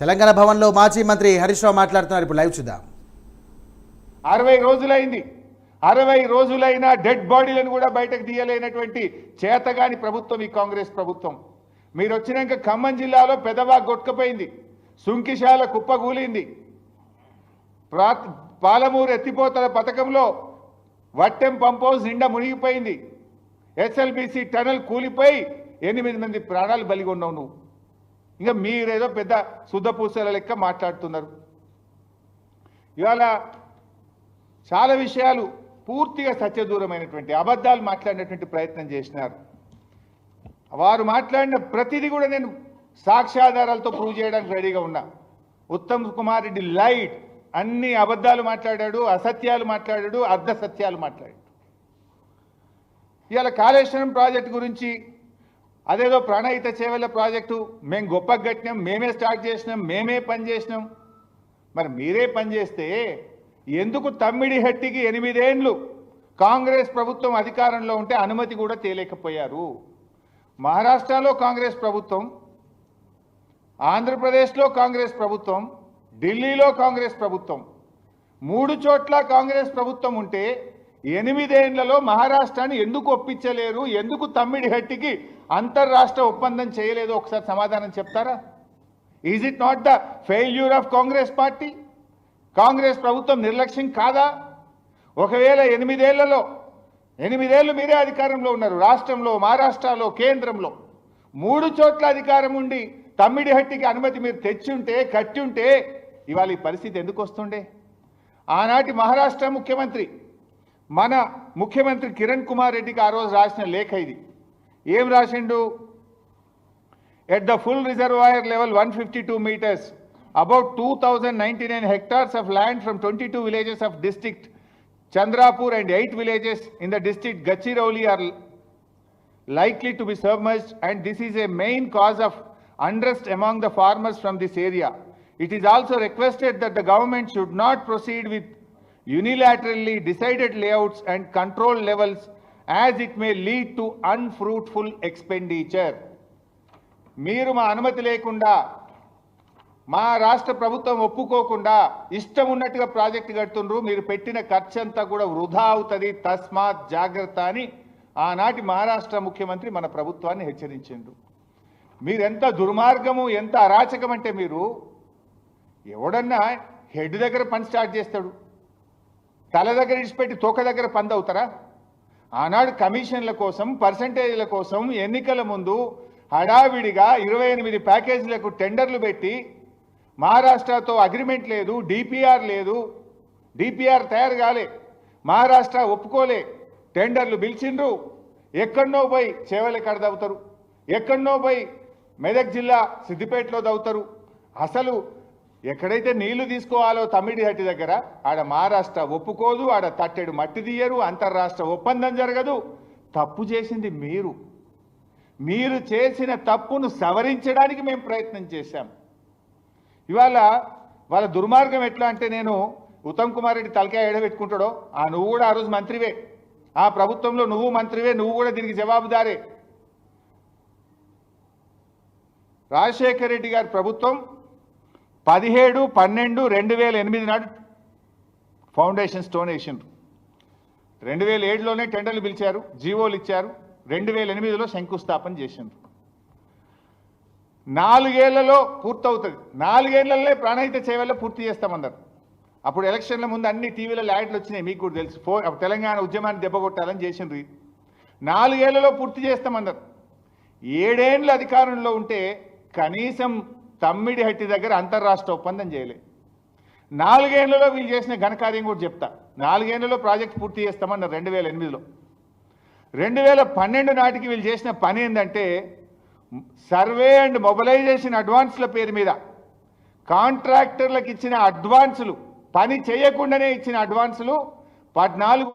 తెలంగాణ భవన్లో మాజీ మంత్రి హరీష్ రావు మాట్లాడుతున్నారు. ఇప్పుడు లైవ్ చూద్దాం. అరవై రోజులైంది. అరవై రోజులైన డెడ్ బాడీలను కూడా బయటకు తీయలేనటువంటి చేతగాని ప్రభుత్వం ఈ కాంగ్రెస్ ప్రభుత్వం. మీరు వచ్చినాక ఖమ్మం జిల్లాలో పెదవా కొట్టుకుపోయింది సుంకిశాల కుప్పగూలింది ప్రా పాలమూరు ఎత్తిపోతల పథకంలో వట్టెం పంపోజ్ నిండా మునిగిపోయింది. ఎస్ఎల్బిసి టనల్ కూలిపోయి ఎనిమిది మంది ప్రాణాలు బలిగొన్నావు నువ్వు. ఇంకా మీరేదో పెద్ద శుద్ధపూసల లెక్క మాట్లాడుతున్నారు. ఇవాళ చాలా విషయాలు పూర్తిగా సత్యదూరమైనటువంటి అబద్ధాలు మాట్లాడినటువంటి ప్రయత్నం చేసినారు. వారు మాట్లాడిన ప్రతిదీ కూడా నేను సాక్ష్యాధారాలతో ప్రూవ్ చేయడానికి రెడీగా ఉన్నా. ఉత్తమ్ కుమార్ రెడ్డి లైట్ అన్ని అబద్ధాలు మాట్లాడాడు అసత్యాలు మాట్లాడాడు అర్ధ సత్యాలు మాట్లాడాడు. ఇవాళ కాళేశ్వరం ప్రాజెక్టు గురించి అదేదో ప్రాణహిత చేవల ప్రాజెక్టు. మేము గొప్ప కట్టినాం మేమే స్టార్ట్ చేసినాం మేమే పని చేసినాం. మరి మీరే పని చేస్తే ఎందుకు తమ్మిడి హట్టికి ఎనిమిదేండ్లు? కాంగ్రెస్ ప్రభుత్వం అధికారంలో ఉంటే అనుమతి కూడా తేలేకపోయారు. మహారాష్ట్రలో కాంగ్రెస్ ప్రభుత్వం ఆంధ్రప్రదేశ్లో కాంగ్రెస్ ప్రభుత్వం ఢిల్లీలో కాంగ్రెస్ ప్రభుత్వం. మూడు చోట్ల కాంగ్రెస్ ప్రభుత్వం ఉంటే ఎనిమిదేండ్లలో మహారాష్ట్రాన్ని ఎందుకు ఒప్పించలేరు? ఎందుకు తమ్మిడి హట్టికి అంతర్రాష్ట్ర ఒప్పందం చేయలేదు ఒకసారి సమాధానం చెప్తారా? Is it not the failure of Congress party Congress ప్రభుత్వం నిర్లక్ష్యం కాదా? ఒకవేళ ఎనిమిదేళ్ళలో ఎనిమిదేళ్ళు మీరే అధికారంలో ఉన్నారు రాష్ట్రంలో మహారాష్ట్రలో కేంద్రంలో. మూడు చోట్ల అధికారం ఉండి తమ్మిడిహట్టికి అనుమతి మీరు తెచ్చుంటే కట్టుంటే ఇవాళ ఈ పరిస్థితి ఎందుకు వస్తుండే? ఆనాటి మహారాష్ట్ర ముఖ్యమంత్రి మన ముఖ్యమంత్రి కిరణ్ కుమార్ రెడ్డికి ఆ రోజు రాసిన లేఖ ఇది. ఏం రాసిండు at the full reservoir level 152 meters, about 2,099 hectares of land from 22 villages of district Chandrapur and 8 villages in the district Gachirauli are likely to be submerged and this is a main cause of unrest among the farmers from this area. It is also requested that the government should not proceed with unilaterally decided layouts and control levels as it may lead to unfruitful expenditure మీరు మా అనుమతి లేకుండా మా రాష్ట్ర ప్రభుత్వం ఒప్పుకోకుండా ఇష్టం ఉన్నట్టుగా ప్రాజెక్టు కడుతుండ్రు మీరు పెట్టిన ఖర్చు అంతా కూడా వృధా అవుతుంది తస్మాత్ జాగ్రత్త అని ఆనాటి మహారాష్ట్ర ముఖ్యమంత్రి మన ప్రభుత్వాన్ని హెచ్చరించిండు మీరెంత దుర్మార్గము ఎంత అరాచకం అంటే మీరు ఎవడన్నా హెడ్ దగ్గర పని స్టార్ట్ చేస్తాడు. తల దగ్గర ఇడిచిపెట్టి తోక దగ్గర పంది అవుతారా ఆనాడు కమిషన్ల కోసం పర్సంటేజ్ల కోసం ఎన్నికల ముందు హడావిడిగా ఇరవై ఎనిమిది ప్యాకేజీలకు టెండర్లు పెట్టి మహారాష్ట్రతో అగ్రిమెంట్ లేదు డిపిఆర్ లేదు డిపిఆర్ తయారు కాలే మహారాష్ట్ర ఒప్పుకోలే టెండర్లు పిలిచిండ్రు. ఎక్కడనో పోయి చేవలి కాడ దవ్వుతారు. ఎక్కడనో పోయి మెదక్ జిల్లా సిద్దిపేటలో దవ్వుతారు. అసలు ఎక్కడైతే నీళ్ళు తీసుకోవాలో తమిడిహట్టి దగ్గర ఆడ మహారాష్ట్ర ఒప్పుకోదు ఆడ తట్టెడు మట్టి తీయరు అంతర్రాష్ట్ర ఒప్పందం జరగదు. తప్పు చేసింది మీరు. మీరు చేసిన తప్పును సవరించడానికి మేము ప్రయత్నం చేశాం. ఇవాళ వాళ్ళ దుర్మార్గం ఎట్లా అంటే నేను ఉత్తమ్ కుమార్ రెడ్డి తలకాయ ఎడబెట్టుకుంటాడో ఆ నువ్వు కూడా ఆ రోజు మంత్రివే. ఆ ప్రభుత్వంలో నువ్వు మంత్రివే నువ్వు కూడా దీనికి జవాబుదారే. రాజశేఖర రెడ్డి గారి ప్రభుత్వం పదిహేడు పన్నెండు రెండు వేల ఎనిమిది నాడు ఫౌండేషన్ స్టోన్ వేసిండ్రు. రెండు వేల ఏడులోనే టెండర్లు పిలిచారు జీవోలు ఇచ్చారు రెండు వేల ఎనిమిదిలో శంకుస్థాపన చేసిండ్రు. నాలుగేళ్ళలో పూర్తవుతుంది. నాలుగేళ్ళలో ప్రాణహిత సేవల్లో పూర్తి చేస్తామన్నారు అప్పుడు ఎలక్షన్ల ముందు అన్ని టీవీలో యాడ్లు వచ్చినాయి మీకు కూడా తెలుసు. ఫో తెలంగాణ ఉద్యమాన్ని దెబ్బకొట్టాలని చేసిండ్రు. ఇది నాలుగేళ్ళలో పూర్తి చేస్తామన్నారు ఏడేండ్ల అధికారంలో ఉంటే కనీసం తమ్మిడి హట్టి దగ్గర అంతర్రాష్ట్ర ఒప్పందం చేయలే. నాలుగేళ్ళలో వీళ్ళు చేసిన ఘనకార్యం కూడా చెప్తా. నాలుగేళ్ళలో ప్రాజెక్ట్ పూర్తి చేస్తామన్నారు రెండు వేల ఎనిమిదిలో. రెండు వేల పన్నెండు నాటికి వీళ్ళు చేసిన పని ఏంటంటే సర్వే అండ్ మొబిలైజేషన్ అడ్వాన్స్ల పేరు మీద కాంట్రాక్టర్లకు ఇచ్చిన అడ్వాన్సులు పని చేయకుండానే ఇచ్చిన అడ్వాన్సులు పద్నాలుగు